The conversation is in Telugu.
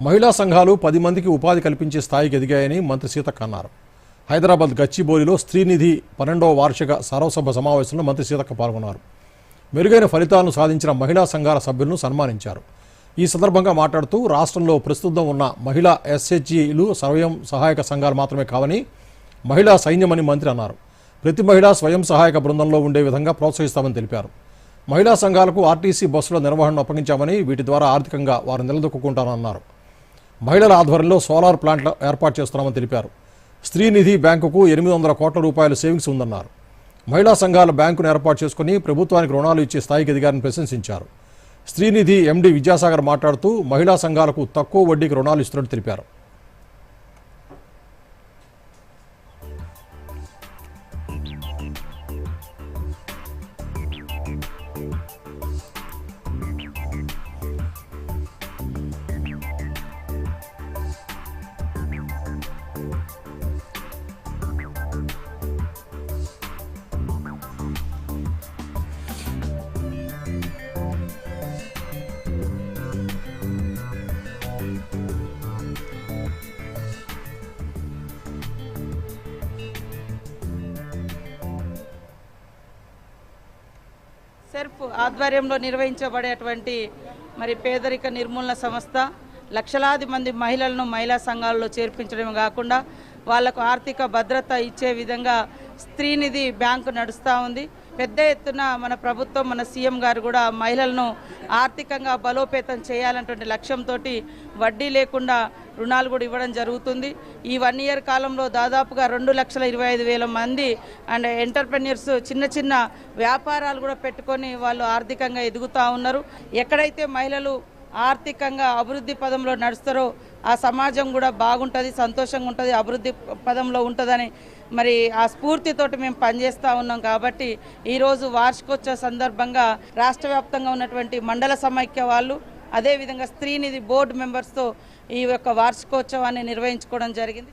మహిళా సంఘాలు పది మందికి ఉపాధి కల్పించే స్థాయికి ఎదిగాయని మంత్రి సీతక్క అన్నారు హైదరాబాద్ గచ్చిబౌలిలో స్త్రీనిధి పన్నెండవ వార్షిక సర్వసభ సమావేశంలో మంత్రి సీతక్క పాల్గొన్నారు. మెరుగైన ఫలితాలను సాధించిన మహిళా సంఘాల సభ్యులను సన్మానించారు. ఈ సందర్భంగా మాట్లాడుతూ రాష్ట్రంలో ప్రస్తుతం ఉన్న మహిళా ఎస్హెచ్ఈలు స్వయం సహాయక సంఘాలు మాత్రమే కావని మహిళా సైన్యమని మంత్రి అన్నారు. ప్రతి మహిళా స్వయం సహాయక బృందంలో ఉండే విధంగా ప్రోత్సహిస్తామని తెలిపారు. మహిళా సంఘాలకు ఆర్టీసీ బస్సుల నిర్వహణను అప్పగించామని వీటి ద్వారా ఆర్థికంగా వారు నిలదొక్కుంటారన్నారు మహిళల ఆధ్వర్యంలో సోలార్ ప్లాంట్లు ఏర్పాటు చేస్తున్నామని తెలిపారు. స్త్రీనిధి బ్యాంకుకు ఎనిమిది వందల కోట్ల రూపాయల సేవింగ్స్ ఉందన్నారు. మహిళా సంఘాల బ్యాంకును ఏర్పాటు చేసుకుని ప్రభుత్వానికి రుణాలు ఇచ్చే స్థాయికి ఎదిగారని ప్రశంసించారు. స్త్రీనిధి ఎండి విద్యాసాగర్ మాట్లాడుతూ మహిళా సంఘాలకు తక్కువ వడ్డీకి రుణాలు ఇస్తున్నట్టు తెలిపారు. సెర్ఫ్ ఆధ్వర్యంలో నిర్వహించబడేటువంటి మరి పేదరిక నిర్మూలన సంస్థ లక్షలాది మంది మహిళలను మహిళా సంఘాలలో చేర్పించడమే కాకుండా వాళ్ళకు ఆర్థిక భద్రత ఇచ్చే విధంగా స్త్రీనిధి బ్యాంకు నడుస్తూ ఉంది. పెద్ద ఎత్తున మన ప్రభుత్వం మన సీఎం గారు కూడా మహిళలను ఆర్థికంగా బలోపేతం చేయాలన్నటువంటి లక్ష్యంతో వడ్డీ లేకుండా రుణాలు కూడా ఇవ్వడం జరుగుతుంది. ఈ వన్ ఇయర్ కాలంలో దాదాపుగా రెండు లక్షల ఇరవై ఐదు వేల మంది అండ్ ఎంటర్ప్రెన్యూర్స్ చిన్న చిన్న వ్యాపారాలు కూడా పెట్టుకొని వాళ్ళు ఆర్థికంగా ఎదుగుతూ ఉన్నారు. ఎక్కడైతే మహిళలు ఆర్థికంగా అభివృద్ధి పదంలో నడుస్తారో ఆ సమాజం కూడా బాగుంటుంది సంతోషంగా ఉంటుంది అభివృద్ధి పదంలో ఉంటుందని మరి ఆ స్ఫూర్తితోటి మేము పనిచేస్తూ ఉన్నాం కాబట్టి ఈరోజు వార్షికోత్సవ సందర్భంగా రాష్ట్ర వ్యాప్తంగా ఉన్నటువంటి మండల సమైక్య వాళ్ళు అదేవిధంగా స్త్రీనిధి బోర్డు మెంబర్స్తో ఈ యొక్క వార్షికోత్సవాన్ని నిర్వహించుకోవడం జరిగింది.